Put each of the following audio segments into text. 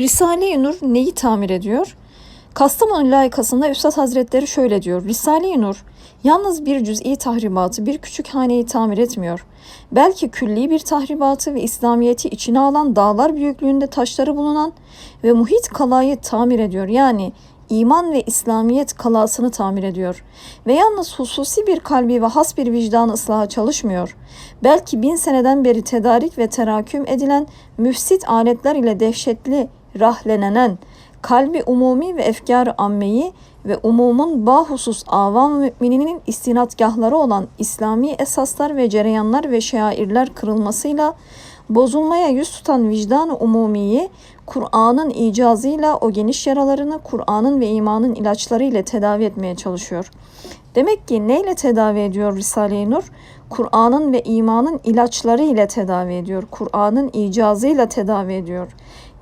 Risale-i Nur neyi tamir ediyor? Kastamonu layıkasında Üstad Hazretleri şöyle diyor. Risale-i Nur yalnız bir cüz'i tahribatı, bir küçük haneyi tamir etmiyor. Belki külli bir tahribatı ve İslamiyet'i içine alan dağlar büyüklüğünde taşları bulunan ve muhit kalayı tamir ediyor. Yani iman ve İslamiyet kalasını tamir ediyor. Ve yalnız hususi bir kalbi ve has bir vicdanı ıslaha çalışmıyor. Belki bin seneden beri tedarik ve teraküm edilen müfsit aletler ile dehşetli rahlenenen, kalbi umumi ve efkar ammeyi ve umumun bahusus avam mümininin istinadgahları olan İslami esaslar ve cereyanlar ve şairler kırılmasıyla bozulmaya yüz tutan vicdan-ı umumiyi Kur'an'ın icazıyla o geniş yaralarını Kur'an'ın ve imanın ilaçları ile tedavi etmeye çalışıyor. Demek ki neyle tedavi ediyor Risale-i Nur? Kur'an'ın ve imanın ilaçları ile tedavi ediyor. Kur'an'ın icazıyla tedavi ediyor.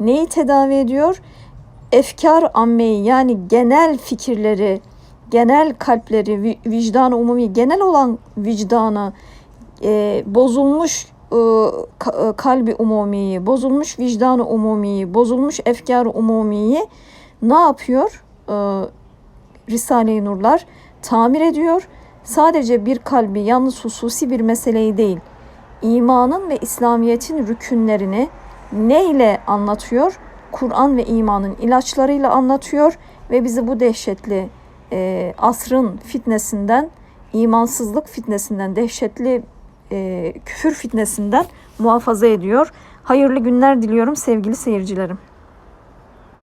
Neyi tedavi ediyor? Efkar ammeyi yani genel fikirleri, genel kalpleri, vi- vicdan umumi, genel olan vicdanı, e, bozulmuş e, e, kalbi umumiyi, bozulmuş vicdanı umumiyi, bozulmuş efkar umumiyi ne yapıyor? E, Risale-i Nurlar tamir ediyor. Sadece bir kalbi yalnız hususi bir meseleyi değil, imanın ve İslamiyet'in rükünlerini neyle anlatıyor? Kur'an ve imanın ilaçlarıyla anlatıyor ve bizi bu dehşetli e, asrın fitnesinden, imansızlık fitnesinden, dehşetli e, küfür fitnesinden muhafaza ediyor. Hayırlı günler diliyorum sevgili seyircilerim.